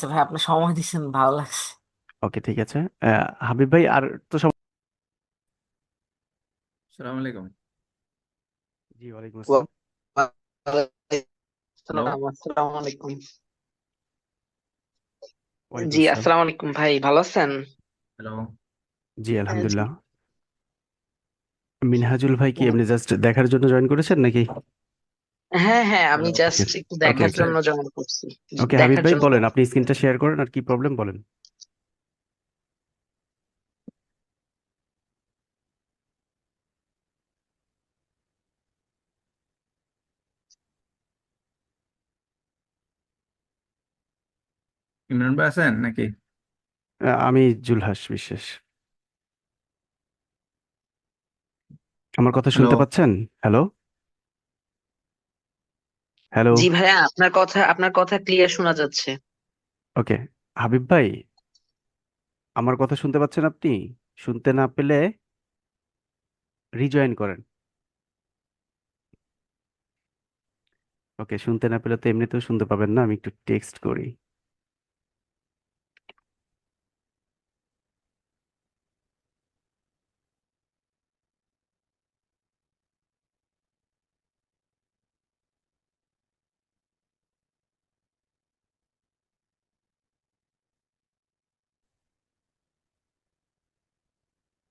আছে ভাই আপনি সময় দিচ্ছেন ভালো লাগছে। ওকে ঠিক আছে। আহ, হাবিব ভাই আর তো সব সালাম আলাইকুম। জি ওয়ালাইকুম আসসালাম আসসালাম আসসালামু আলাইকুম। ওয়ালাইকুম জি আসসালাম। আসসালামু আলাইকুম ভাই ভালো আছেন? হ্যালো। জি আলহামদুলিল্লাহ। মিনহাজুল ভাই কি এমনি জাস্ট দেখার জন্য জয়েন করেছেন নাকি? হ্যাঁ হ্যাঁ আমি জাস্ট. একটু দেখার. জন্য জয়েন করছি। ওকে হাবিব দেখার ভাই জন্য বলেন আপনি স্ক্রিনটা শেয়ার করেন আর কি প্রবলেম বলেন। ইমরান ভাই আছেন নাকি? আমি জুলহাস বিশ্বাস। আমার কথা শুনতে পাচ্ছেন? হ্যালো হ্যালো জি ভাইয়া আপনার কথা আপনার কথা ক্লিয়ার শোনা যাচ্ছে। ওকে হাবিব ভাই আমার কথা শুনতে পাচ্ছেন আপনি? শুনতে না পেলে রিজয়েন করেন। ওকে শুনতে না পেলে তো এমনিতেও শুনতে পাবেন না আমি একটু টেক্সট করি।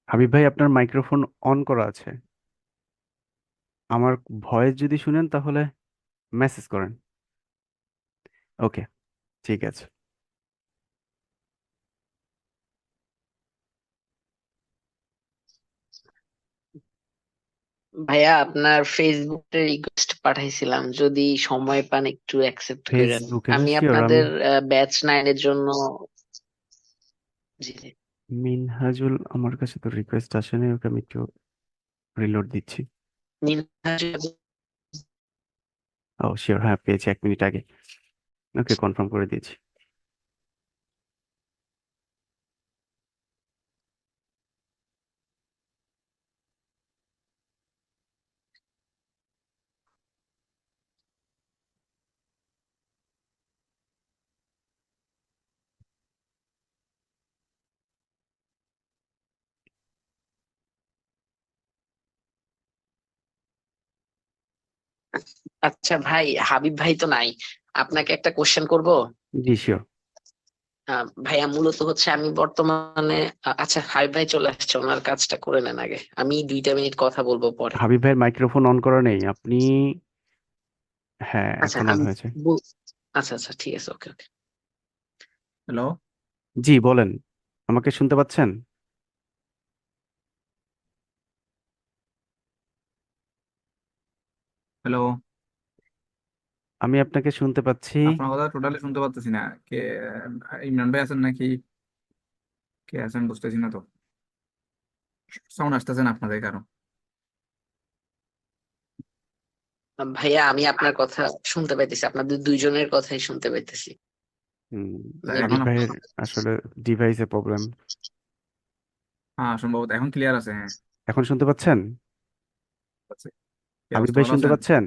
হাবিব ভাই আপনার মাইক্রোফোন অন করা আছে। আমার ভয়েস যদি শুনেন তাহলে মেসেজ করেন। ওকে ঠিক আছে। ভাইয়া আপনার ফেসবুকে রিকোয়েস্ট পাঠাইছিলাম যদি সময় পান একটু অ্যাকসেপ্ট করেন আমি আমি আপনাদের ব্যাচ নাইনের জন্য জি জি। মিনহাজুল আমার কাছে তো রিকোয়েস্ট আসেনি ওকে আমি একটু রিলোড দিচ্ছি। ও শিওর হ্যাঁ পেয়েছি এক মিনিট আগে। ওকে কনফার্ম করে দিয়েছি। আচ্ছা ভাই হাবিব ভাই তো নাই। আপনাকে একটা কোশ্চেন করব? জি শিওর ভাইয়া মূলত হচ্ছে আমি বর্তমানে আচ্ছা হাবিব ভাই চলে আসছে ওনার কাজটা করে নেন আগে। আমি দুইটা মিনিট কথা বলব পরে। হাবিব ভাইয়ের মাইক্রোফোন অন করা নেই আপনি হ্যাঁ আচ্ছা এখন অন হয়েছে। আচ্ছা আচ্ছা ঠিক আছে ওকে ওকে। হ্যালো জি বলেন। আমাকে শুনতে পাচ্ছেন? হ্যালো আমি আপনাকে শুনতে পাচ্ছি। আপনার কথা টোটালি শুনতে পারতেছি না। কে ইমরান ভাই আছেন নাকি? কে আছেন বুঝতেছি না তো। সাউন্ড আসতেছে না আপনাদের কারও? ভাইয়া আমি আপনার কথা শুনতে পাইতেছি। আপনাদের দুইজনের কথাই শুনতে পাইতেছি। এখন ভাইয়ের আসলে ডিভাইসে প্রবলেম হ্যাঁ সম্ভবত এখন ক্লিয়ার আছে হ্যাঁ। এখন শুনতে পাচ্ছেন? আছে। কি হাবিব অবস্থা? ভাই ভালো শুনতে আছেন? পাচ্ছেন?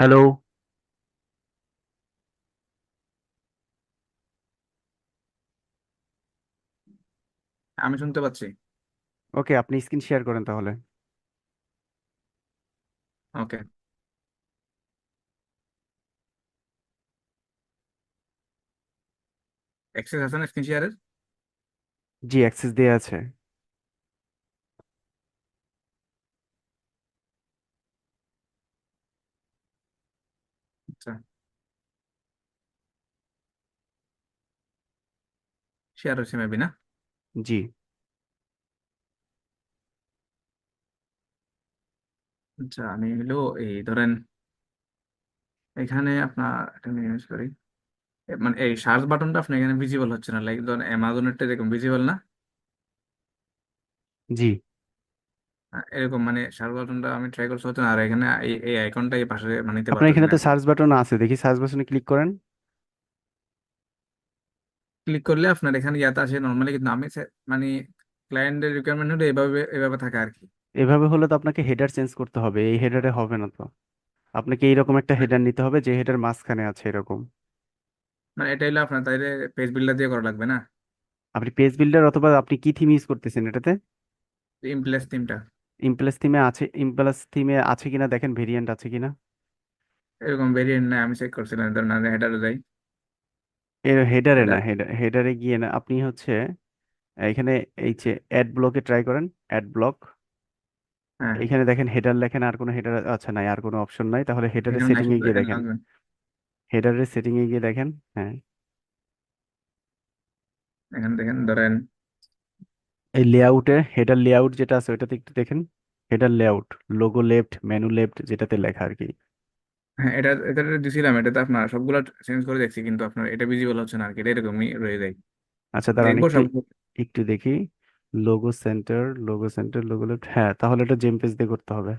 হ্যালো আমি শুনতে পাচ্ছি। ওকে আপনি স্ক্রিন শেয়ার করেন তাহলে। ওকে। অ্যাক্সেস আছে না স্ক্রিন শেয়ারের? জি অ্যাক্সেস দেয়া আছে আচ্ছা শেয়ার হচ্ছে মেবি না? জি। আচ্ছা আমি হলো এই ধরেন এখানে আপনার একটা জিনিস করি। মানে এই সার্চ বাটনটা আপনার এখানে ভিজিবল হচ্ছে না লাইক ধরেন অ্যামাজনেরটা এরকম ভিজিবল না? জি। এরকম মানে সার্চ বাটনটা আমি ট্রাই করছি হচ্ছে না আর এখানে এই এই আইকনটা এই পাশে মানে নিতে আপনার পারতেছি এখানে না। তো সার্চ বাটন আছে দেখি সার্চ বাটনে ক্লিক করেন। ক্লিক করলে আপনার এখানে ইয়াতে আসে নর্মালি কিন্তু আমি মানে ক্লায়েন্টের রিকোয়ারমেন্ট হলে এভাবে এভাবে থাকে আর কি। এভাবে হলে তো আপনাকে হেডার চেঞ্জ করতে হবে এই হেডারে হবে না তো। আপনাকে এইরকম একটা হেডার নিতে হবে যে হেডার মাঝখানে আছে এরকম। মানে এটা হলো আপনার তাইলে পেজ বিল্ডার দিয়ে করা লাগবে না? আপনি পেজ বিল্ডার অথবা আপনি কি থিম ইউজ করতেছেন এটাতে? ইমপ্লেস থিমটা ইমপ্লেস থিমে আছে ইমপ্লেস থিমে আছে কিনা দেখেন ভেরিয়েন্ট আছে কিনা। এরকম ভেরিয়েন্ট না আমি চেক করছিলাম ধরুন হেডারে যাই। এর হেডারে না হেডার গিয়ে না আপনি হচ্ছে এখানে এই যে অ্যাড ব্লকে ট্রাই করেন অ্যাড ব্লক হ্যাঁ। এখানে দেখেন হেডার লেখেন আর কোনো হেডার আচ্ছা নাই আর কোনো অপশন নাই। তাহলে হেডারের এখানে সেটিং এ গিয়ে এখানে দেখেন। লাগবে হেডারের সেটিং এ গিয়ে দেখেন হ্যাঁ। এখানে দেখেন ধরেন। এই লেআউটে হেডার লেআউট যেটা আছে ওইটাতে একটু দেখেন। Header layout logo left menu left যেটাতে লেখা আর কি। হ্যাঁ এটা এটা দিছিলাম এটাতে আপনার সবগুলো চেঞ্জ করে দেখছি কিন্তু আপনার এটা ভিজিবল হচ্ছে না আর কি এটা এরকমই রয়ে যায়। আচ্ছা দাঁড়ান দেখব একটু সব। একটু দেখি logo centre logo centre logo left হ্যাঁ তাহলে এটা জেম পেজ দিয়ে করতে হবে।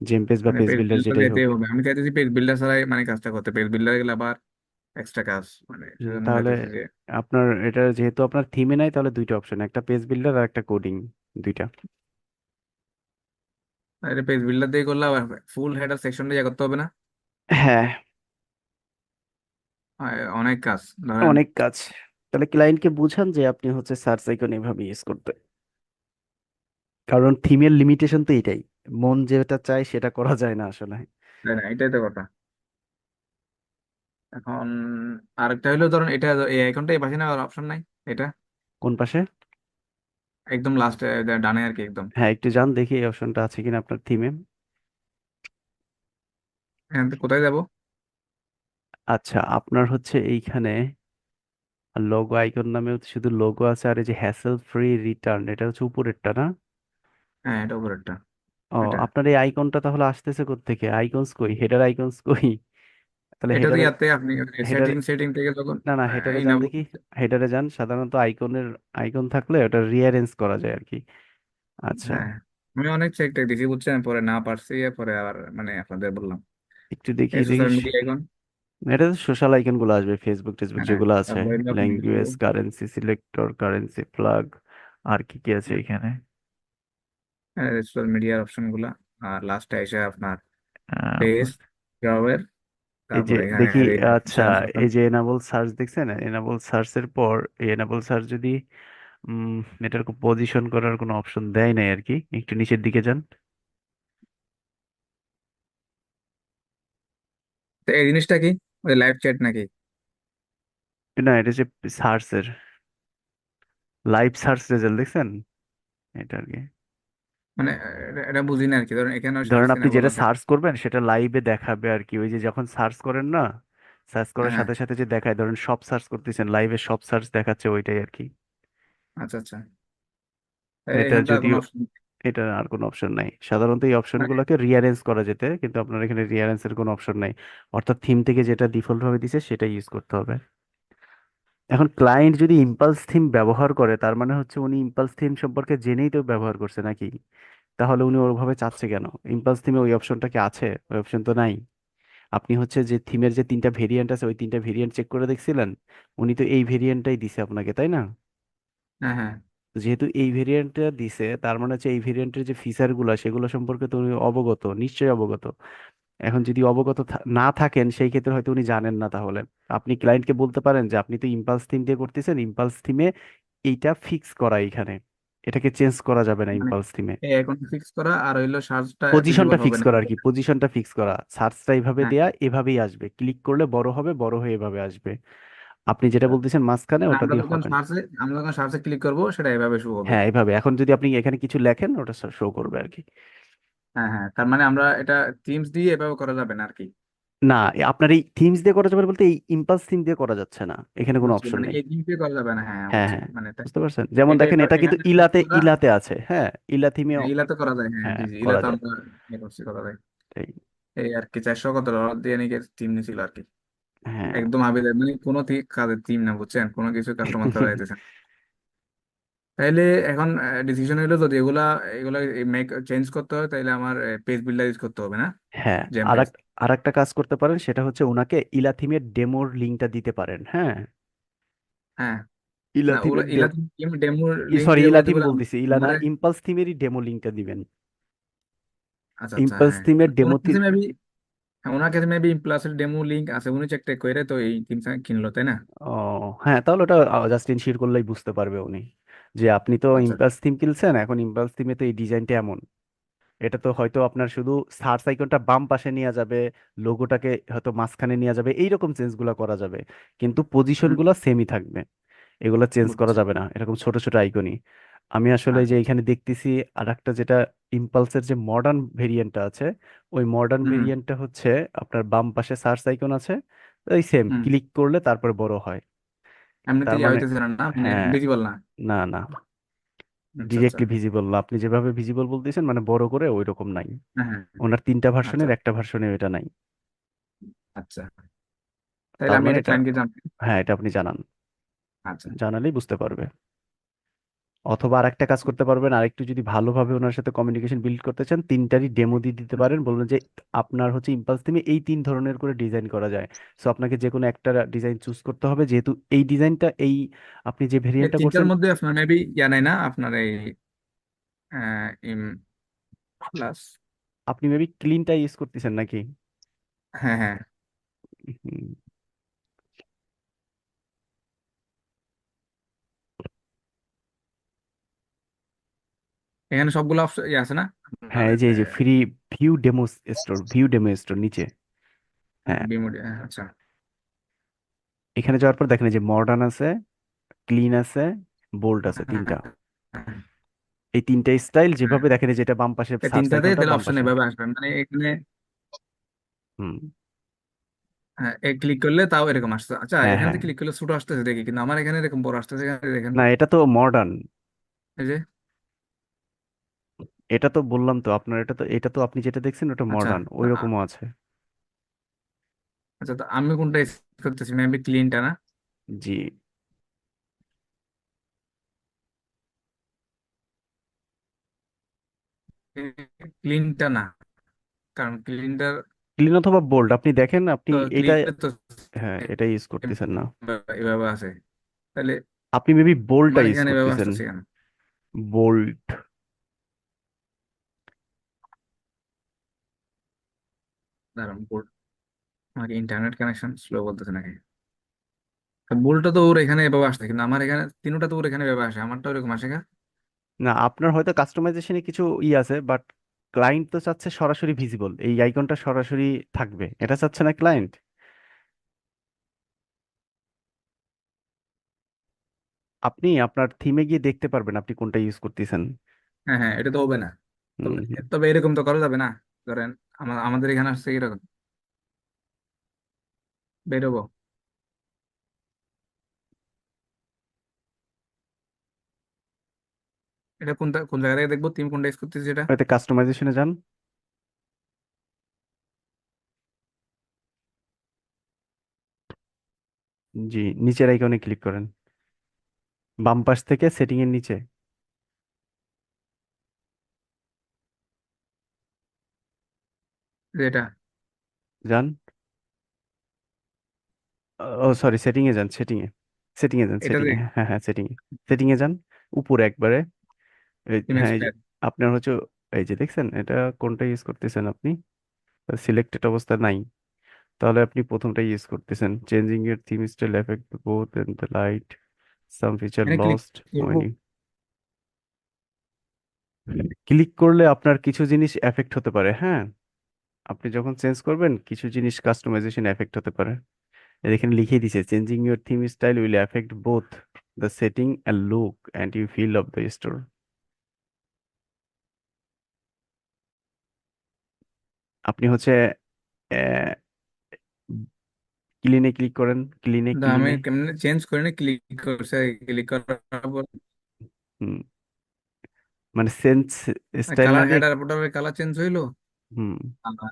জেম পেজ বা মানে পেজ পেজ বিল্ডার বিল্ডার যেটাই হোক। হবে আমি চাইতেছি পেজ বিল্ডার ছাড়াই মানে কাজটা করতে পেজ বিল্ডার গেলে আবার এক্সট্রা কাজ মানে সেজন্য তাহলে চাইতেছি যে আপনার এটা যেহেতু আপনার থিমে নাই তাহলে দুইটা অপশন একটা পেজ বিল্ডার আর একটা কোডিং দুইটা। এটা পেজ বিল্ডার দিয়ে করলে আবার ফুল হেডার সেকশনটা ইয়ে করতে হবে না? হ্যাঁ। অনেক কাজ ধরেন অনেক কাজ। তাহলে ক্লায়েন্টকে বুঝান যে আপনি হচ্ছে সার্চ আইকন এভাবে ইউজ করতে। কারণ থিমের লিমিটেশন তো এটাই মন যেটা চায় সেটা করা যায় না আসলে। না এটাই তো কথা। এখন আরেকটা হলো ধরুন এটা এই আইকনটা এই পাশে না অপশন নাই এটা? কোন পাশে? একদম লাস্টে ডানে আর কি একদম। হ্যাঁ একটু যান দেখি এই অপশনটা আছে কিনা আপনার থিমে এখান থেকে কোথায় যাব? আচ্ছা আপনার হচ্ছে এইখানে লোগো আইকন নামে হচ্ছে শুধু লোগো আছে আর এই যে হ্যাসেল ফ্রি রিটার্ন এটা হচ্ছে উপরেরটা না? হ্যাঁ এটা উপরেরটা। ও এটা। আপনার এই আইকনটা তাহলে আসতেছে কোত্থেকে? আইকনস কই? হেডার আইকনস কই? তাহলে এটা তো হেডারে ইয়াতে আপনি হেডারে সেটিং সেটিং থেকে যখন না না হেডারে যান দেখি। হেডারে যান সাধারণত আইকনের আইকন থাকলে ওটা রিঅ্যারেঞ্জ করা যায় আর কি আচ্ছা। হ্যাঁ আমি অনেক চেক টেক দিছি বুঝছেন? পরে না পারছি পরে আবার মানে আপনাদের বললাম। একটু দেখি এই দেখি সোশ্যাল মিডিয়া আইকন এটা তো সোশ্যাল আইকনগুলো আসবে ফেসবুক টেসবুক হ্যাঁ যেগুলো আছে। তারপরে আপনি language currency selector currency plug আর কি কি আছে এখানে? সোশ্যাল মিডিয়ার অপশনগুলা। আর লাস্টে এসে আপনার আহ, পেজ জবের এই যে তারপরে এখানে দেখি আচ্ছা সেকশন এই যে এনাবল সার্চ দেখছেন? এনাবল সার্চের পর এনাবল সার্চ যদি উম এটার পজিশন করার কোনো অপশন দেয় নাই আর কি একটু নিচের দিকে যান। তো এই জিনিসটা কি? ওই লাইভ চ্যাট নাকি? না এটা যে সার্চের লাইভ সার্চ রেজাল্ট দেখছেন? এটা আর কি। মানে এটা বুঝি না আর কি ধরুন এখানেও ধরেন আপনি যেটা সার্চ করবেন সেটা লাইভে দেখাবে আর কি ওই যে যখন সার্চ করেন না সার্চ করার হ্যাঁ। সাথে সাথে যে দেখায় ধরেন সব সার্চ করতেছেন লাইভে সব সার্চ দেখাচ্ছে ওইটাই আর কি আচ্ছা। আচ্ছা এটা এখানে তো আর কোনো যদিও অপশন এটা আর কোনো অপশন নাই। সাধারণত এই অপশনগুলোকে রিঅ্যারেঞ্জ করা যেতে কিন্তু আপনার এখানে রিঅ্যারেঞ্জের কোনো অপশন নাই। অর্থাৎ থিম থেকে যেটা ডিফল্ট ভাবে দিছে সেটা ইউজ করতে হবে। এখন ক্লায়েন্ট যদি ইম্পালস থিম ব্যবহার করে তার মানে হচ্ছে উনি ইম্পালস থিম সম্পর্কে জেনেই তো ব্যবহার করছে নাকি? তাহলে উনি ওভাবে চাচ্ছে কেন? ইম্পালস থিমে ওই অপশনটা কি আছে? ওই অপশন তো নাই। আপনি হচ্ছে যে থিমের যে তিনটা ভেরিয়েন্ট আছে ওই তিনটা ভেরিয়েন্ট চেক করে দেখছিলেন? উনি তো এই ভেরিয়েন্টটাই দিছে আপনাকে তাই না? হ্যাঁ হ্যাঁ। যেহেতু এই ভেরিয়েন্টটা দিছে তার মানে হচ্ছে এই ভেরিয়েন্টের যে ফিচারগুলো সেগুলো সম্পর্কে তো উনি অবগত নিশ্চয়ই অবগত। এখন যদি অবগত না থাকেন সেই ক্ষেত্রে হয়তো উনি জানেন না তাহলে। আপনি ক্লায়েন্টকে বলতে পারেন যে আপনি তো ইম্পালস থিম দিয়ে করতেছেন ইম্পালস থিমে এইটা ফিক্স করা এখানে এটাকে চেঞ্জ করা যাবে না ইম্পালস থিমে আইকন ফিক্স করা আর হইল সার্চটা পজিশনটা ফিক্স করা আর কি পজিশনটা ফিক্স করা। সার্চটা এইভাবে হ্যাঁ। দেয়া এভাবেই আসবে। ক্লিক করলে বড় হবে বড় হয়ে এভাবে আসবে। আপনি যেটা বলতেছেন মাঝখানে ওটা দিয়ে হবে আমরা যখন সার্চে ক্লিক করব সেটা এভাবে শো হবে। হ্যাঁ এভাবে। এখন যদি আপনি এখানে কিছু লেখেন ওটা শো করবে আর কি হ্যাঁ হ্যাঁ তার মানে আমরা এটা থিমস দিয়ে এভাবে করা যাবে না আর কি। না আপনার এই থিমস দিয়ে করা যাবে না বলতে এই ইম্পালস থিম দিয়ে করা যাচ্ছে না। এখানে কোনো অপশন মানে নেই। এই থিম দিয়ে করা যাবে না হ্যাঁ হ্যাঁ হ্যাঁ মানে বুঝতে পারছেন? যেমন এটা দেখেন এটা কিন্তু এখানে ইলাতে করা ইলাতে আছে হ্যাঁ ইলা থিমে হ্যাঁ, ইলা তো করা যায় হ্যাঁ হ্যাঁ জি জি ইলা করা তো যায়। আমরা ইয়ে করছি করা যায়। এই এই আর কি চারশো কত ডলার দিয়ে নাকি থিম নিছিল আর কি। হ্যাঁ। একদম আবেদন মানে কোনো থি- কাজের থিম না বুঝছেন? কোনো কিছু কাস্টমার না। তাইলে এখন ডিসিশন হলো যদি এগুলা এগুলা মেক চেঞ্জ করতে হয় তাইলে আমার পেজ বিল্ডার ইউজ করতে হবে না? হ্যাঁ জেম আর পেজ আর একটা কাজ করতে পারেন সেটা হচ্ছে ওনাকে ইলাথিমের ডেমোর লিঙ্কটা দিতে পারেন হ্যাঁ? হ্যাঁ। না ওরা থিমের ইলা থিম ডেমো লিংক সরি দিয়ে বলতে থিম বলে বলতেছি ইলা না আমারে ইম্পালস থিমেরই ডেমো লিঙ্কটা দিবেন। আচ্ছা আচ্ছা ইম্পালস হ্যাঁ। থিমের ডেমো ওনার কাছে মেবি ওনার কাছে মেবি ইমপ্লাসের ডেমো লিংক আছে উনি চেক টেক করে তো এই থিম কিনলো তাই না? ও হ্যাঁ তাহলে ওটা জাস্ট ইনশিওর করলেই বুঝতে পারবে উনি। যে আপনি তো আচ্ছা। ইম্পালস থিম কিনছেন এখন ইম্পালস থিমে তো এই ডিজাইনটা এমন। এটা তো হয়তো আপনার শুধু সার্চ আইকনটা বাম পাশে নেওয়া যাবে লোগোটাকে হয়তো মাঝখানে নেওয়া যাবে এইরকম চেঞ্জগুলো করা যাবে। কিন্তু হুম, পজিশনগুলো সেমই থাকবে। এগুলো চেঞ্জ করা বুঝছি। যাবে না এরকম ছোট ছোট আইকনই আমি আসলে যে আচ্ছা। এখানে দেখতেছি আর একটা যেটা ইম্পালসের যে মডার্ন ভেরিয়েন্টটা আছে ওই মডার্ন হুম ভেরিয়েন্টটা হচ্ছে আপনার বাম পাশে সার্চ আইকন আছে ওই সেম হুম। ক্লিক করলে তারপর বড় হয়। এমনিতে তার ইয়া মানে হইতেছে না না মানে হ্যাঁ। ভিজিবল না? না না। আচ্ছা আচ্ছা। ডিরেক্টলি ভিজিবল না। আপনি যেভাবে ভিজিবল বলতেছেন মানে বড় করে ওই রকম নাই। হ্যাঁ হ্যাঁ। ওনার তিনটা আচ্ছা। ভার্সনের একটা ভার্সনে ওইটা নাই। আচ্ছা। তাহলে তার আমি মানে এটা এটা ক্লায়েন্টকে জানাই। হ্যাঁ এটা আপনি জানান। আচ্ছা। জানালেই বুঝতে পারবে। অথবা আরেকটা কাজ করতে পারবেন আরেকটু যদি ভালোভাবে ওনার সাথে কমিউনিকেশন বিল্ড করতে চান তিনটারই ডেমো দিয়ে দিতে পারেন। বলবেন যে আপনার হচ্ছে ইম্পালস থিমে এই তিন ধরনের করে ডিজাইন করা যায়। সো আপনাকে যে কোনো একটা ডিজাইন চুজ করতে হবে। যেহেতু এই ডিজাইনটা এই আপনি যে ভেরিয়েন্টটা তিনটার করছেন মধ্যে আপনার মেবি ইয়া নাই না? আপনার এই ইম প্লাস আপনি মেবি ক্লিনটা ইউজ করতেছেন নাকি? হ্যাঁ হ্যাঁ। এখানে সবগুলো অপশন ইয়ে আছে না? হ্যাঁ এই যে এই যে free view demo store view demo store নিচে। হ্যাঁ। আচ্ছা। এখানে যাওয়ার পর দেখেন এই যে মডার্ন আছে ক্লিন আছে বোল্ড আছে তিনটা। এই তিনটা স্টাইল যেভাবে দেখেন এই যেটা বাম পাশে তিনটাতে তাহলে অপশন পাশে। এভাবে আসবে। মানে এখানে হুম। হ্যাঁ ক্লিক করলে তাও এরকম আসছে। আচ্ছা হ্যাঁ এখানে হ্যাঁ। ক্লিক করলে ছোট আসতেছে দেখি কিন্তু আমার এখানে এরকম বড় আসতেছে এখানে দেখেন না এটা তো মডার্ন এই যে এটা তো বললাম তো আপনার এটা তো এটা তো আপনি যেটা দেখছেন ওটা আচ্ছা মডার্ন ওই রকমও আছে। আচ্ছা তো আমি কোনটা করতেছি? মেবি ক্লিনটা না? জি। ক্লিনটা না কারণ ক্লিনটার ক্লিন অথবা বোল্ড আপনি দেখেন আপনি তো এটা ক্লিনটা তো হ্যাঁ এটা ইউজ করতেছেন না। এভাবে আছে। তাহলে আপনি মেবি বোল্ডটা আমার ইউজ এখানে এভাবে করতেছেন। আসতেছে কেন বোল্ড দাঁড়ান আমাকে ইন্টারনেট কানেকশন স্লো বলতেছে নাকি? বোল্টটা তো ওর এখানে এভাবে আসছে কিন্তু আমার এখানে তিনটা তো ওর এখানে এভাবে আসে আমারটা ওরকম আসে না না আপনার হয়তো কাস্টমাইজেশনে কিছু ই আছে বাট ক্লায়েন্ট তো চাচ্ছে সরাসরি ভিজিবল এই আইকনটা সরাসরি থাকবে। এটা চাচ্ছে না ক্লায়েন্ট আপনি আপনার থিমে গিয়ে দেখতে পারবেন আপনি কোনটা ইউজ করতেছেন। হ্যাঁ হ্যাঁ এটা তো হবে না। তবে এরকম তো করা যাবে না। ধরেন আমাদের এখানে আসছে এরকম বেরোবো। এটা কোনটা কোন জায়গা থেকে দেখব? তুমি কোনটা ইউজ করতেছিস এটা এতে কাস্টমাইজেশনে যান। জি, নিচের আইকনে ক্লিক করেন। বাম পাশ থেকে সেটিং এর নিচে। যেটা। যান। ও সরি সেটিং এ যান সেটিং এ সেটিং এ যান এটা সেটিং এ হ্যাঁ হ্যাঁ সেটিং এ সেটিং এ যান উপরে একবারে। এই- ইমেজ হ্যাঁ এই যে প্যাড আপনার হচ্ছে এই যে দেখছেন এটা কোনটা ইউজ করতেছেন আপনি? সিলেক্টেড অবস্থা নাই। তাহলে আপনি প্রথমটা ইউজ করতেছেন। Changing your theme style effect both and the light some feature click lost করব। ক্লিক করলে আপনার কিছু জিনিস এফেক্ট হতে পারে হ্যাঁ? আপনি যখন চেঞ্জ করবেন কিছু জিনিস কাস্টমাইজেশন এফেক্ট হতে পারে। এখানে লিখে দিছে changing your theme style will effect both the setting and look and you feel of the store আপনি হচ্ছে ক্লিনে ক্লিক করেন ক্লিনে আমি কেমনে চেঞ্জ করে না ক্লিক করছে ক্লিক করার পর। মানে sense style colour header colour change হইল। হুম আবার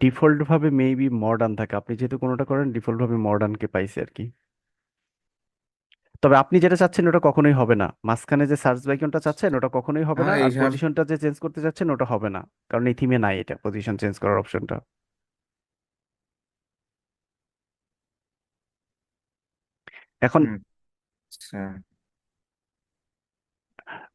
ডিফল্ট ভাবে মেবি মডার্ন থাকে। আপনি যেহেতু কোনোটা করেন ডিফল্ট ভাবে মডার্নকে পাইছে আর কি। তবে আপনি যেটা চাচ্ছেন ওটা কখনোই হবে না। মাঝখানে যে সার্চ আইকনটা চাচ্ছেন ওটা কখনোই হবে না। আমার আর এইসব পজিশনটা যে চেঞ্জ করতে চাচ্ছেন ওটা হবে না। কারণ এই থিমে নাই এটা পজিশন চেঞ্জ করার অপশনটা এখন হুম, আচ্ছা।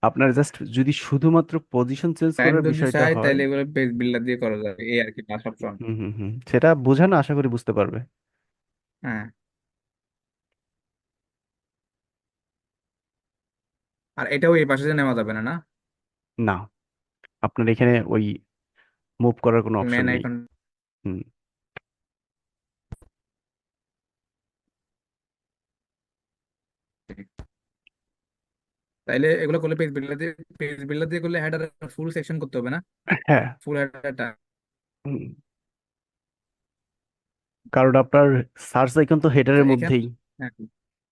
আপনার জাস্ট যদি শুধুমাত্র পজিশন চেঞ্জ ক্লায়েন্ট করার যদি বিষয়টা চায় হয় তাহলে এগুলো পেজ বিল্ডার দিয়ে করা যাবে এই আর কি অপশন হুম হুম হুম সেটা বোঝানো আশা করি বুঝতে পারবে। হ্যাঁ। আর এটাও এই পাশে যে নেওয়া যাবে না না? না। আপনার এখানে ওই মুভ করার কোনো অপশন মেন নেই। আইকন হুম। তাইলে এগুলো করলে পেজ বিল্ডার দিয়ে পেজ বিল্ডার দিয়ে করলে হেডার ফুল সেকশন করতে হবে না? হ্যাঁ। ফুল হেডারটা কারণ আপনার সার্চ আইকন তো হেডারের এখানে মধ্যেই। হ্যাঁ।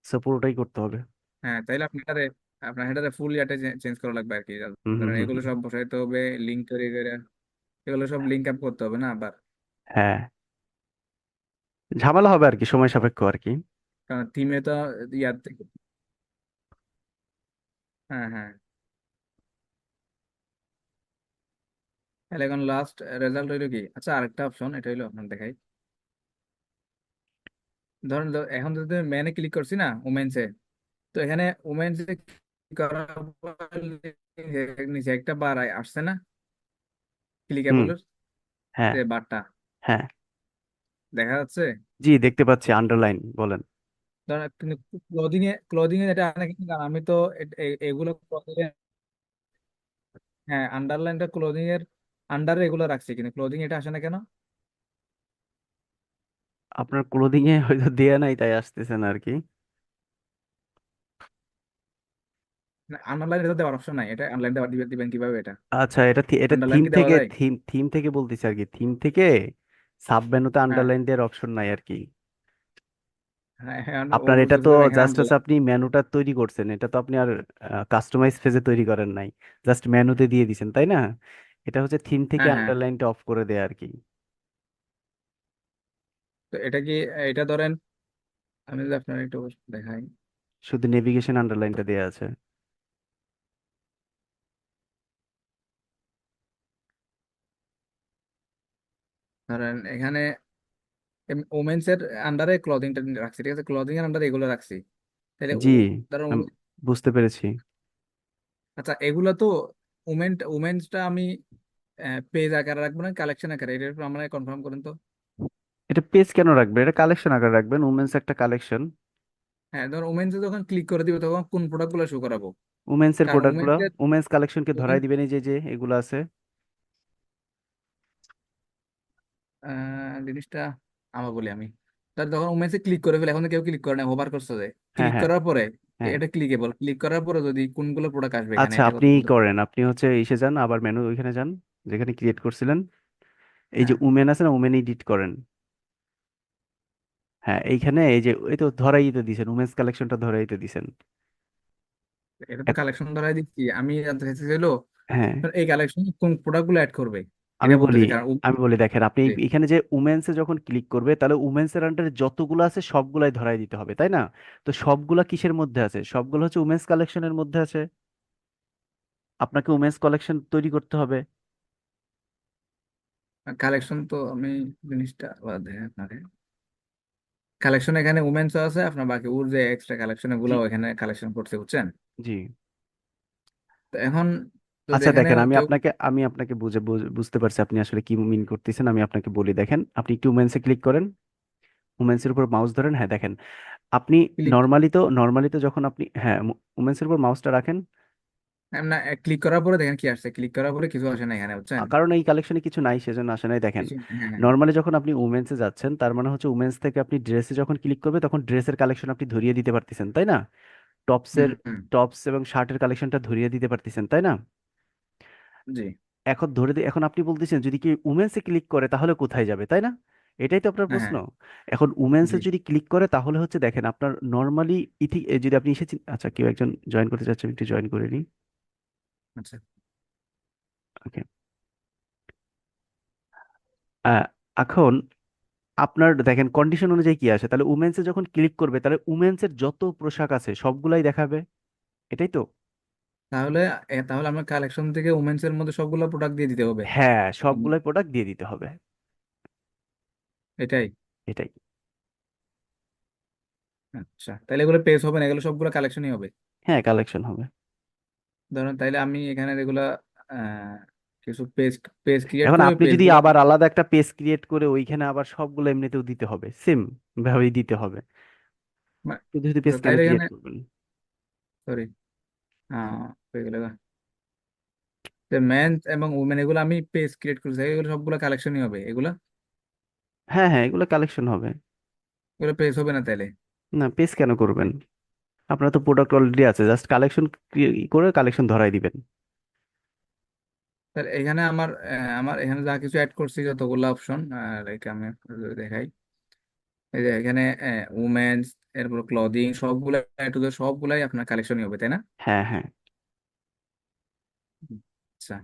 সো পুরোটাই করতে হবে। হ্যাঁ তাইলে আপনি হেডারে আপনার হেডারে ফুল ইয়াতে চেঞ্জ করা লাগবে আর কি হুম হুম ধরেন হুম এগুলো সব বসাইতে হবে লিঙ্ক তৈরি করে এগুলো সব লিঙ্ক আপ করতে হবে না আবার? হ্যাঁ। ঝামেলা হবে আর কি সময় সাপেক্ষ আর কি কারণ থিমে তো ইয়ার থেকে হ্যাঁ হ্যাঁ। তাহলে এখন লাস্ট রেজাল্ট হইল কি? আচ্ছা আরেকটা অপশন এটা হইল আপনার দেখাই। ধরেন এখন যদি মেনে ক্লিক করছি না উমেন্সে তো এখানে উমেন্সে নিচে একটা বার আসছে না? হুম। ক্লিকেবলের হ্যাঁ। যে বারটা হ্যাঁ। দেখা যাচ্ছে? জি দেখতে পাচ্ছি আন্ডারলাইন বলেন। ধরেন কিন্তু ক্লোদিং এ ক্লোদিং এ আনে কিন্তু আমি তো এ- এগুলো হ্যাঁ আন্ডারলাইনটা ক্লোদিং এর আন্ডারে এগুলো রাখছি কিন্তু ক্লোদিং এটা আসে না কেন? আপনার ক্লোদিং এ হয়তো দেয়া নাই তাই আসতেছেন আর কি আন্ডারলাইন এটা দেওয়ার অপশন নাই এটা আন্ডারলাইন দেওয়া দিবেন দিবেন কীভাবে এটা? আচ্ছা এটা থি- এটা আন্ডারলাইন থিম কি দেওয়া থেকে যায়? থিম থিম থেকে বলতেছি আর কি থিম থেকে সাব মেনুতে হ্যাঁ। আন্ডারলাইন দেওয়ার অপশন নাই আর কি হ্যাঁ হ্যাঁ আপনার এটা তো জাস্ট হচ্ছে আপনি মেনুটা তৈরি করছেন এটা তো আপনি আর কাস্টমাইজ ফেজে তৈরি করেন নাই। জাস্ট মেনুতে দিয়ে দিছেন তাই না? এটা হচ্ছে থিম থেকে হ্যাঁ। হ্যাঁ আন্ডারলাইনটা অফ করে দেয়া আর কি। তো এটা কি এটা ধরেন আমি যদি আপনার একটু দেখাই। শুধু নেভিগেশন আন্ডারলাইনটা দেয়া আছে। ধরেন এখানে ওমেন্স এর আন্ডারে ক্লদিংটা রাখছি ঠিক আছে? ক্লদিং এর আন্ডারে এগুলো রাখছি। তাহলে জি ধরেন বুঝতে পেরেছি। আচ্ছা এগুলো তো উমেন উমেন্সটা আমি পেজ আকারে রাখব না কালেকশন আকারে? এটার উপর আমরা কনফার্ম করেন তো। এটা পেজ কেন রাখবেন এটা কালেকশন আকারে রাখবেন উমেন্স একটা কালেকশন হ্যাঁ ধর উমেন্সে যখন ক্লিক করে দিবে তখন কোন প্রোডাক্টগুলো শো করাবো? উমেন্স এর কারণ প্রোডাক্টগুলো উমেন্সের উমেন্স কালেকশনকে ধরাই দিবেন এই যে যে এগুলো আছে। জিনিসটা আমার বলি আমি। তার যখন উমেন্সে ক্লিক করে ফেলে এখন তো কেউ ক্লিক করে না হোভার করছে যে। ক্লিক হ্যাঁ। করার পরে হ্যাঁ। এটা ক্লিকেবল ক্লিক করার পরে যদি কোনগুলো প্রোডাক্ট আসবে এখানে আচ্ছা এটা আপনি করেন আপনি হচ্ছে এসে যান আবার মেনু ওইখানে যান যেখানে ক্রিয়েট করছিলেন। এই যে হ্যাঁ। উমেন আছে না উমেন এডিট করেন। হ্যাঁ এইখানে এই যে এই তো ধরাই তো দিছেন উমেন্স কালেকশনটা ধরাই তো দিছেন। এটা তো এক- কালেকশন ধরাই দিচ্ছি আমি জানতে চাইছি হলো হ্যাঁ। এই কালেকশন কোন প্রোডাক্টগুলো অ্যাড করবে? আমি বলি বলতেছি কারণ উ- আমি বলি দেখেন আপনি জি। এখানে যে উমেন্সে যখন ক্লিক করবে তাহলে উমেন্সের আন্ডারে যতগুলো আছে সবগুলাই ধরাই দিতে হবে তাই না? তো সবগুলা কিসের মধ্যে আছে? সবগুলো হচ্ছে উমেন্স কালেকশনের মধ্যে আছে। আপনাকে উমেন্স কালেকশন তৈরি করতে হবে। কালেকশন তো আমি জিনিসটা আবার দেখেন আপনাকে। কালেকশন এখানে উমেন্স আছে আপনার বাকি ওর যে এক্সট্রা কালেকশন জি। এগুলো এখানে কালেকশন করতে বুঝছেন? জি। তো এখন আচ্ছা এখানে দেখেন আমি কেউ আপনাকে আমি আপনাকে বুঝে বুঝ- বুঝতে পারছি আপনি আসলে কি মিন করতেছেন আমি আপনাকে বলি দেখেন আপনি একটু উমেন্সে ক্লিক করেন উমেন্সের উপর মাউস ধরেন হ্যাঁ দেখেন আপনি ক্লিক নর্মালি তো নর্মালি তো যখন আপনি হ্যাঁ উমেন্সের উপর মাউসটা রাখেন না ক্লিক করার পরে দেখেন কি আসছে ক্লিক করার পরে কিছু আসে না এখানে বুঝছেন? কারণ এই কালেকশনে কিছু নাই সেজন্য আসে নাই দেখেন কিছু হ্যাঁ হ্যাঁ। নর্মালি যখন আপনি উমেন্সে যাচ্ছেন তার মানে হচ্ছে উমেন্স থেকে আপনি ড্রেসে যখন ক্লিক করবে তখন ড্রেসের কালেকশন আপনি ধরিয়ে দিতে পারতেছেন তাই না? টপসের হুম হুম। টপস এবং শার্টের কালেকশনটা ধরিয়ে দিতে পারতেছেন তাই না? জি। এখন ধরে দি- এখন আপনি বলতেছেন যদি কি উমেন্সে ক্লিক করে তাহলে কোথায় যাবে তাই না? এটাই তো আপনার হ্যাঁ প্রশ্ন। হ্যাঁ। এখন উমেন্সে জি। যদি ক্লিক করে তাহলে হচ্ছে দেখেন আপনার নর্মালি ইথি এ যদি আপনি এসেছেন আচ্ছা কেউ একজন জয়েন করতে চাচ্ছেন একটু জয়েন করে নিই। আচ্ছা। ওকে এখন আপনার দেখেন কন্ডিশন অনুযায়ী কি আসে তাহলে উমেন্সে যখন ক্লিক করবে তাহলে উমেন্সের যত পোশাক আছে সবগুলাই দেখাবে? এটাই তো? তাহলে এ, তাহলে আমার কালেকশন থেকে উমেন্স এর মধ্যে সবগুলো প্রোডাক্ট দিয়ে দিতে হবে। হ্যাঁ হুম, সবগুলাই প্রোডাক্ট দিয়ে দিতে হবে। এটাই। এটাই। আচ্ছা তাহলে এগুলো পেজ হবে না এগুলো সবগুলো কালেকশনই হবে? হ্যাঁ কালেকশন হবে। ধরুন তাইলে আমি এখানে যেগুলা আহ, কিছু পেজ পেজ ক্রিয়েট এখন করে আপনি যদি পেজগুলো আবার আলাদা একটা পেজ ক্রিয়েট করে ওইখানে আবার সবগুলো এমনিতেও দিতে হবে সেম ভাবেই দিতে হবে। শুধু শুধু পেজ কেন তাইলে ক্রিয়েট এখানে করবেন। সরি হ্যাঁ হয়ে গেল মেন এবং উমেন এগুলো আমি পেজ ক্রিয়েট করছি। এগুলো সবগুলো কালেকশনই হবে এগুলো? হ্যাঁ হ্যাঁ এগুলো কালেকশন হবে। এগুলো পেজ হবে না তাইলে না পেজ কেন করবেন? আপনার তো প্রোডাক্ট অলরেডি আছে জাস্ট কালেকশন করে কালেকশন ধরাই দিবেন। তাহলে এখানে আমার আমার এখানে যা কিছু অ্যাড করছি যতগুলো অপশন লাইক আমি দেখাই। এই যে এখানে উমেন্স এরপর ক্লদিং সবগুলো এ টু জেড সবগুলাই আপনার কালেকশনই হবে তাই না? হ্যাঁ হ্যাঁ। আচ্ছা।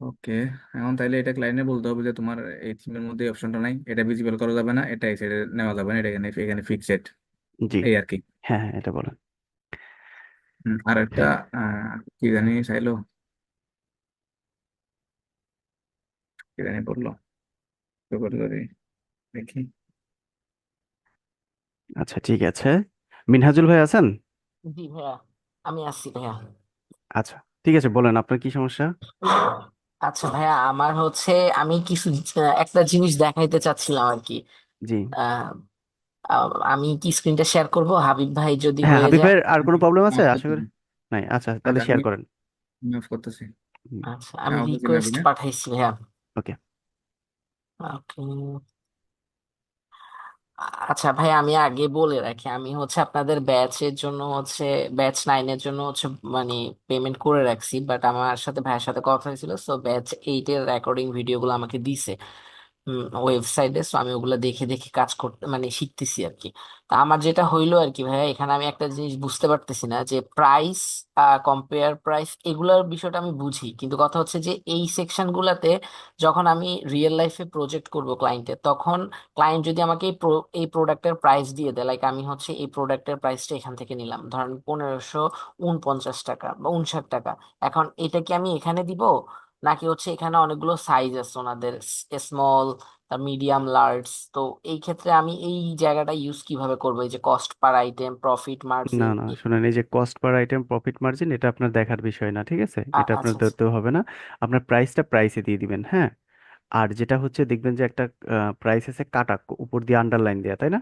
ওকে এখন তাইলে এটা ক্লায়েন্টে বলতে হবে যে তোমার এই থিমের মধ্যে অপশনটা নাই এটা ভিজিবল করা যাবে না এটা এই সাইডে নেওয়া যাবে না এটা এখানে এখানে ফিক্সড জি। এই আর কি। হ্যাঁ হ্যাঁ এটা বলেন। হুম, আর একটা আহ, কি জানি চাইলো? কি জানি বলল? তো দেখি। আচ্ছা ঠিক আছে। মিনহাজুল ভাই আছেন? জি ভাইয়া আমি আসছি ভাইয়া। আচ্ছা ঠিক আছে বলেন আপনার কি সমস্যা? আচ্ছা ভাইয়া আমার হচ্ছে আমি কিছু একটা জিনিস দেখাইতে চাচ্ছিলাম আর কি জি। আহ, আহ, আমি কি স্ক্রিনটা শেয়ার করব? হাবিব ভাই যদি হ্যাঁ হয়ে হাবিব যায়। ভাইয়ের আর কোনো প্রবলেম আছে? মাফ আশা করি নাই। আচ্ছা তাহলে আচ্ছা শেয়ার আমি করেন। মাফ করতেছি। আচ্ছা আমি হ্যাঁ অবশ্যই রিকোয়েস্ট পাঠাইছি ভাইয়া। ওকে। ওকে আচ্ছা ভাই আমি আগে বলে রাখি, আমি হচ্ছে আপনাদের ব্যাচের জন্য হচ্ছে ব্যাচ নাইনের জন্য হচ্ছে মানে পেমেন্ট করে রাখছি বাট আমার সাথে ভাইয়ের সাথে কথা হয়েছিল সো ব্যাচ এইটের রেকর্ডিং ভিডিওগুলো আমাকে দিছে। ওয়েবসাইটে সো আমি ওগুলো দেখে দেখে কাজ করতে মানে শিখতেছি আর কি তা আমার যেটা হইল আর কি ভাইয়া, এখানে আমি একটা জিনিস বুঝতে পারতেছি না যে প্রাইস কম্পেয়ার প্রাইস এগুলোর বিষয়টা আমি বুঝি। কিন্তু কথা হচ্ছে যে এই সেকশন গুলাতে যখন আমি রিয়েল লাইফে প্রজেক্ট করব ক্লায়েন্টের তখন ক্লায়েন্ট যদি আমাকে এই এই প্রোডাক্টের প্রাইস দিয়ে দেয় লাইক আমি হচ্ছে এই প্রোডাক্টের প্রাইসটা এখান থেকে নিলাম, ধরেন পনেরোশো উনপঞ্চাশ টাকা বা উনষাট টাকা। এখন এটা কি আমি এখানে দিব? নাকি হচ্ছে এখানে অনেকগুলো সাইজ আছে ওনাদের স্মল মিডিয়াম লার্জ তো এই ক্ষেত্রে আমি এই জায়গাটা ইউজ কীভাবে করব? এই যে কস্ট পার আইটেম প্রফিট না মার্জিন না শুনেন এই যে cost per item profit margin এটা আপনার দেখার বিষয় না ঠিক আছে? এটা আপনার আচ্ছা আচ্ছা। ধরতে হবে না। আপনার প্রাইসটা প্রাইসে দিয়ে দিবেন হ্যাঁ? আর যেটা হচ্ছে দেখবেন যে একটা প্রাইস আছে কাটা উপর দিয়ে আন্ডারলাইন দেয়া তাই না?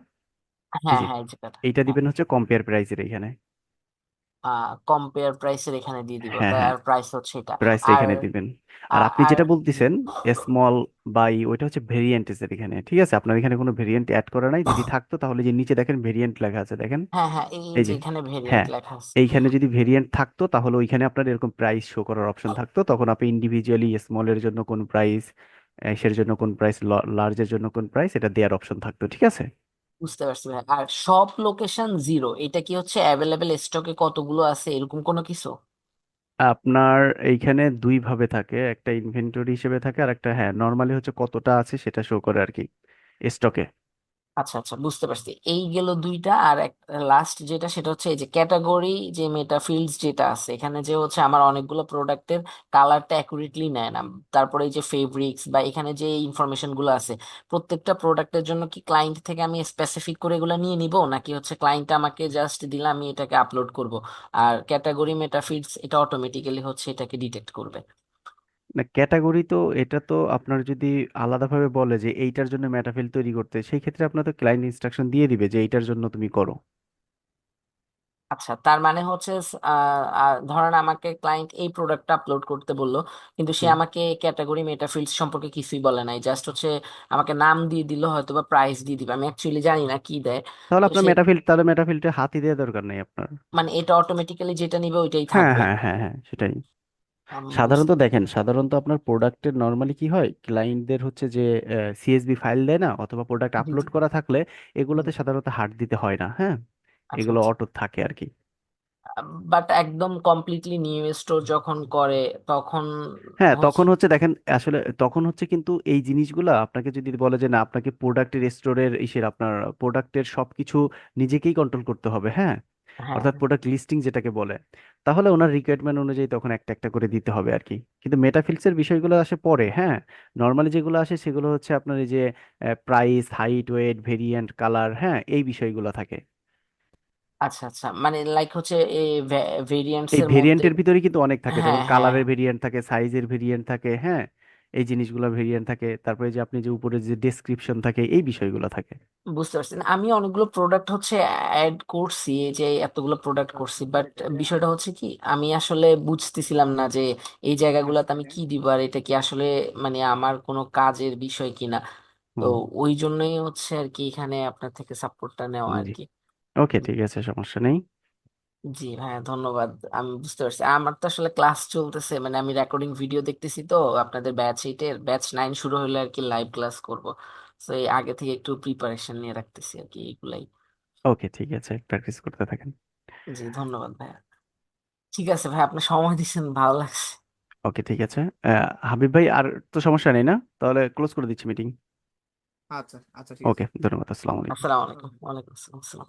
হ্যাঁ যে হ্যাঁ এই জায়গাটা এইটা হ্যাঁ। দিবেন হচ্ছে কম্পেয়ার প্রাইসের এখানে কম্পেয়ার প্রাইসের এখানে দিয়ে দিব হ্যাঁ হ্যাঁ। আর প্রাইস হচ্ছে এটা। প্রাইসটা আর এখানে দিবেন। আর আপনি আর যেটা বলতেছেন স্মল বাই ওইটা হচ্ছে ভেরিয়েন্টের এখানে ঠিক আছে? আপনার এখানে কোনো ভেরিয়েন্ট অ্যাড করা নাই যদি থাকতো তাহলে যে নিচে দেখেন ভেরিয়েন্ট লেখা আছে দেখেন। হ্যাঁ হ্যাঁ এই এই যে যে এখানে ভেরিয়েন্ট হ্যাঁ লেখা আছে। এইখানে যদি ভেরিয়েন্ট থাকতো তাহলে ওইখানে আপনার এরকম প্রাইস শো করার অপশন থাকতো। তখন আপনি ইন্ডিভিজুয়ালি স্মলের জন্য কোন প্রাইস এর জন্য কোন প্রাইস লার্জের জন্য কোন প্রাইস এটা দেওয়ার অপশন থাকতো ঠিক আছে? বুঝতে পারছি ভাই। আর সব লোকেশন জিরো এটা কি হচ্ছে অ্যাভেলেবেল স্টকে কতগুলো আছে, এরকম কোনো কিছু? আপনার এইখানে দুই ভাবে থাকে, একটা ইনভেন্টরি হিসেবে থাকে আর একটা হ্যাঁ নর্মালি হচ্ছে কতটা আছে সেটা শো করে আর কি স্টকে আচ্ছা আচ্ছা বুঝতে পারছি। এই গেল দুইটা আর এক লাস্ট যেটা সেটা হচ্ছে এই যে ক্যাটাগরি যে মেটা ফিল্ডস যেটা আছে, এখানে যে হচ্ছে আমার অনেকগুলো প্রোডাক্টের কালারটা অ্যাকুরেটলি নেয় না। তারপরে এই যে ফেব্রিক্স বা এখানে যে ইনফরমেশনগুলো আছে, প্রত্যেকটা প্রোডাক্টের জন্য কি ক্লায়েন্ট থেকে আমি স্পেসিফিক করে এগুলো নিয়ে নিব? নাকি হচ্ছে ক্লায়েন্ট আমাকে জাস্ট দিলে আমি এটাকে আপলোড করব? আর ক্যাটাগরি মেটা ফিল্ডস এটা অটোমেটিক্যালি হচ্ছে এটাকে ডিটেক্ট করবে। না ক্যাটাগরি তো এটা তো আপনার যদি আলাদাভাবে বলে যে এইটার জন্য ম্যাটাফিল তৈরি করতে সেই ক্ষেত্রে আপনার তো ক্লায়েন্ট ইনস্ট্রাকশন দিয়ে দিবে যে এইটার জন্য তুমি করো। আচ্ছা তার মানে হচ্ছে আহ, আহ, ধরেন আমাকে ক্লায়েন্ট এই প্রোডাক্টটা আপলোড করতে বলল কিন্তু সে হুম। আমাকে ক্যাটাগরি মেটা ফিল্ডস সম্পর্কে কিছুই বলে নাই জাস্ট হচ্ছে আমাকে নাম দিয়ে দিল হয়তো বা প্রাইস দিয়ে দিবে আমি অ্যাকচুয়ালি জানি না কি দেয়। তাহলে তো আপনার সে মেটাফিল তাহলে মেটাফিলটা হাতই দেওয়া দরকার নেই আপনার। মানে এটা অটোমেটিক্যালি যেটা নিবে ওইটাই হ্যাঁ থাকবে। হ্যাঁ হ্যাঁ হ্যাঁ সেটাই। সাধারণত দেখেন সাধারণত আপনার প্রোডাক্টের নর্মালি কি হয়? ক্লায়েন্টদের হচ্ছে যে সিএসবি ফাইল দেয় না? অথবা প্রোডাক্ট জি আপলোড জি। করা থাকলে এগুলোতে সাধারণত হার্ড দিতে হয় না হ্যাঁ? আচ্ছা এগুলো আচ্ছা। অটো থাকে আর কি বাট একদম কমপ্লিটলি নিউ স্টোর যখন করে তখন হ্যাঁ হচ্ছে তখন হচ্ছে দেখেন আসলে তখন হচ্ছে কিন্তু এই জিনিসগুলো আপনাকে যদি বলে যে না আপনাকে প্রোডাক্টের স্টোরের ইসের আপনার প্রোডাক্টের সবকিছু নিজেকেই কন্ট্রোল করতে হবে হ্যাঁ? অর্থাৎ প্রোডাক্ট লিস্টিং যেটাকে বলে তাহলে ওনার রিকোয়ারমেন্ট অনুযায়ী তখন একটা একটা করে দিতে হবে আর কি কিন্তু মেটাফিল্ডসের বিষয়গুলো আসে পরে হ্যাঁ? নর্মালি যেগুলো আসে সেগুলো হচ্ছে আপনার এই যে price height weight variant colour হ্যাঁ? এই বিষয়গুলো থাকে। আচ্ছা আচ্ছা। মানে লাইক হচ্ছে এই ভেরিয়েন্টস এই এর মধ্যে ভেরিয়েন্টের ভিতরে কিন্তু অনেক থাকে। হ্যাঁ যেমন হ্যাঁ কালারের ভেরিয়েন্ট থাকে সাইজের ভেরিয়েন্ট থাকে হ্যাঁ? এই জিনিসগুলো ভেরিয়েন্ট থাকে। তারপরে যে আপনি যে উপরে যে ডেসক্রিপশন থাকে এই বিষয়গুলো থাকে। বুঝতে পারছি। না, আমি অনেকগুলো প্রোডাক্ট হচ্ছে অ্যাড করছি এই যে এতগুলো প্রোডাক্ট করছি বাট বিষয়টা হচ্ছে কি আমি আসলে বুঝতেছিলাম না যে এই জায়গাগুলোতে আমি কি দিব আর এটা কি আসলে মানে আমার কোনো কাজের বিষয় কিনা। তো হুম। ওই জন্যই হচ্ছে আর কি এখানে আপনার থেকে সাপোর্টটা নেওয়া আর জি কি ওকে ঠিক আছে সমস্যা নেই। জি ভাইয়া ধন্যবাদ। আমি বুঝতে পারছি। আমার তো আসলে ক্লাস চলতেছে মানে আমি রেকর্ডিং ভিডিও দেখতেছি তো আপনাদের ব্যাচ এইটের ব্যাচ নাইন শুরু হলে আর কি লাইভ ক্লাস করব। তো এই আগে থেকে একটু প্রিপারেশন নিয়ে রাখতেছি আর কি এইগুলাই। ওকে ঠিক আছে প্র্যাকটিস করতে থাকেন। জি ধন্যবাদ ভাইয়া। ঠিক আছে ভাই আপনি সময় দিচ্ছেন ভালো লাগছে। ওকে ঠিক আছে। আহ, হাবিব ভাই আর তো সমস্যা নেই না? তাহলে ক্লোজ করে দিচ্ছি মিটিং আচ্ছা আচ্ছা ঠিক আছে। ওকে ধন্যবাদ আসসালামু আলাইকুম। আসসালামু আলাইকুম ওয়ালাইকুম আসসালাম আসসালাম।